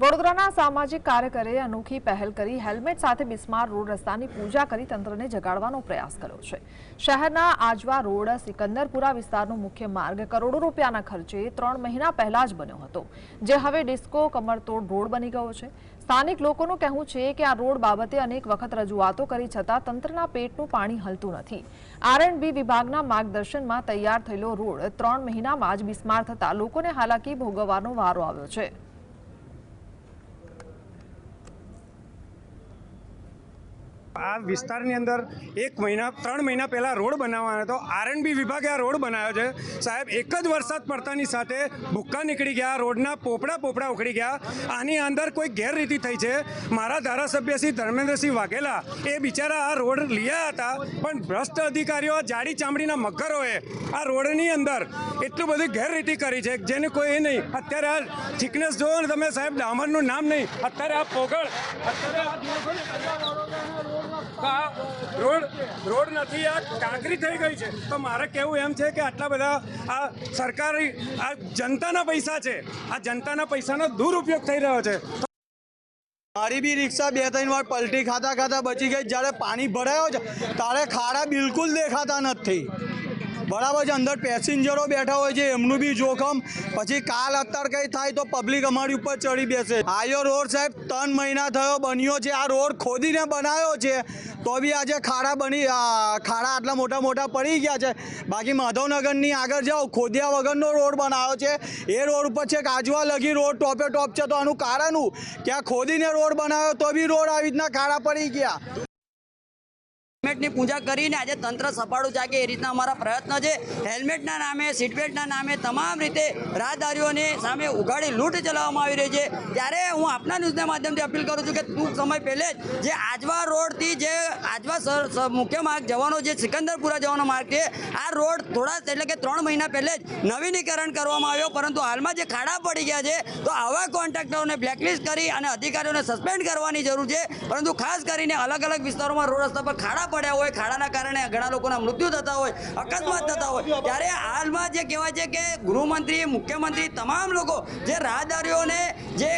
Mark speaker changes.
Speaker 1: વડોદરાના સામાજિક કાર્યકરે અનોખી પહેલ કરી, હેલ્મેટ સાથે બિસ્માર રોડ રસ્તાની પૂજા કરી તંત્રને જગાડવાનો પ્રયાસ કર્યો છે. શહેરના આજવા રોડ, સિકંદરપુરા વિસ્તારનો મુખ્ય માર્ગ કરોડો રૂપિયાના ખર્ચે ત્રણ મહિના પહેલા જ બન્યો હતો, જે હવે ડિસ્કો કમરતોડ રોડ બની ગયો છે. સ્થાનિક લોકોનું કહેવું છે કે આ રોડ બાબતે અનેક વખત રજૂઆતો કરી છતાં તંત્રના પેટનું પાણી હલતું નથી. આરએનબી વિભાગના માર્ગદર્શનમાં તૈયાર થયેલો રોડ ત્રણ મહિનામાં જ બિસ્માર થતા લોકોને હાલાકી ભોગવવાનો વારો આવ્યો છે.
Speaker 2: આ વિસ્તારની અંદર એક મહિના, ત્રણ મહિના પહેલાં રોડ બનાવવાનો હતો. આરએનબી વિભાગે આ રોડ બનાવ્યો છે. સાહેબ, એક જ વરસાદ પડતાની સાથે ભૂક્કા નીકળી ગયા, રોડના પોપડા પોપડા ઉખડી ગયા. આની અંદર કોઈ ગેરરીતિ થઈ છે? મારા ધારાસભ્ય શ્રી ધર્મેન્દ્રસિંહ વાઘેલા એ બિચારા આ રોડ લીયા હતા, પણ ભ્રષ્ટ અધિકારીઓ જાડી ચામડીના મગરોએ આ રોડની અંદર એટલું બધી ગેરરીતિ કરી છે, જેને કોઈ એ નહીં. અત્યારે આ થિકનેસ જોવો ને તમે સાહેબ, ડામરનું નામ નહીં. અત્યારે આ પોગળ, અત્યારે આ આ રોડ રોડ નથી, આ કાંકરી થઈ ગઈ છે. તો મારે કહેવું એમ છે કે આટલા બધા આ સરકારી, આ જનતાના પૈસા છે. આ જનતાના પૈસાનો દુરુપયોગ થઈ રહ્યો છે.
Speaker 3: મારી બી રિક્ષા બે ત્રણ વાર પલટી ખાતા ખાતા બચી ગઈ. જ્યારે પાણી ભરાયો છે ત્યારે ખાડા બિલકુલ દેખાતા નથી. બરાબર છે, અંદર પેસેન્જરો બેઠા હોય છે, એમનું બી જોખમ. પછી કાલ અત્યારે કંઈ થાય તો પબ્લિક અમારી ઉપર ચડી બેસે. આયો રોડ સાહેબ, ત્રણ મહિના થયો બન્યો છે, આ રોડ ખોદીને બનાવ્યો છે. તો બી આજે ખાડા બની ખાડા આટલા મોટા મોટા પડી ગયા છે. બાકી માધવનગરની આગળ જાઓ, ખોદ્યા વગરનો રોડ બનાવ્યો છે. એ રોડ ઉપર છે કાજવા લગી રોડ ટોપે ટોપ છે તો આનું કારણ કે આ ખોદીને રોડ બનાવ્યો તો બી રોડ આવી રીતના ખાડા પડી ગયા.
Speaker 4: હેલ્મેટની પૂજા કરીને આજે તંત્ર સફાળું જાગે. એ રીતના અમારા પ્રયત્ન છે. હેલ્મેટના નામે સીટબેલ્ટના નામે તમામ રીતે રાહદારીઓને સામે ઉઘાડી લૂંટ ચલાવવામાં આવી રહી છે. ત્યારે હું આપના ન્યૂઝના માધ્યમથી અપીલ કરું છું કે ટૂંક સમય પહેલે જ આજવા રોડથી જે આજવા મુખ્ય માર્ગ જવાનો જે સિકંદરપુરા જવાનો માર્ગ છે, આ રોડ થોડા એટલે કે ત્રણ મહિના પહેલે જ નવીનીકરણ કરવામાં આવ્યો. પરંતુ હાલમાં જે ખાડા પડી ગયા છે, તો આવા કોન્ટ્રાક્ટરોને બ્લેકલિસ્ટ કરી અને અધિકારીઓને સસ્પેન્ડ કરવાની જરૂર છે. પરંતુ ખાસ કરીને અલગ અલગ વિસ્તારોમાં રોડ રસ્તા પર ખાડા પડ્યા હોય, ખાડાના કારણે ઘણા લોકોના મૃત્યુ થતા હોય, અકસ્માત થતા હોય. ત્યારે હાલમાં જે કહેવાય છે કે ગૃહમંત્રી, મુખ્યમંત્રી, તમામ લોકો જે રાહદારીઓને જે